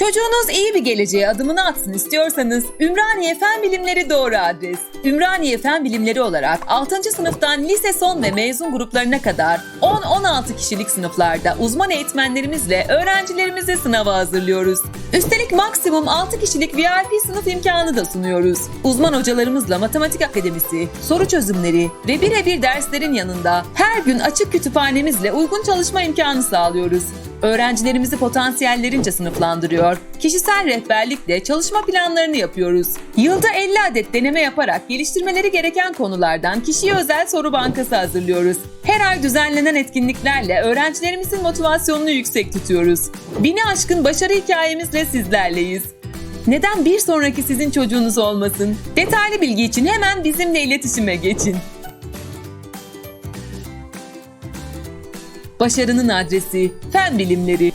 Çocuğunuz iyi bir geleceğe adımını atsın istiyorsanız Ümraniye Fen Bilimleri doğru adres. Ümraniye Fen Bilimleri olarak 6. sınıftan lise son ve mezun gruplarına kadar 10-16 kişilik sınıflarda uzman eğitmenlerimizle öğrencilerimizi sınava hazırlıyoruz. Üstelik maksimum 6 kişilik VIP sınıf imkanı da sunuyoruz. Uzman hocalarımızla matematik akademisi, soru çözümleri ve birebir derslerin yanında her gün açık kütüphanemizle uygun çalışma imkanı sağlıyoruz. Öğrencilerimizi potansiyellerince sınıflandırıyor. Kişisel rehberlikle çalışma planlarını yapıyoruz. Yılda 50 adet deneme yaparak geliştirmeleri gereken konulardan kişiye özel soru bankası hazırlıyoruz. Her ay düzenlenen etkinliklerle öğrencilerimizin motivasyonunu yüksek tutuyoruz. Bini aşkın başarı hikayemizle sizlerleyiz. Neden bir sonraki sizin çocuğunuz olmasın? Detaylı bilgi için hemen bizimle iletişime geçin. Başarının adresi Fen Bilimleri.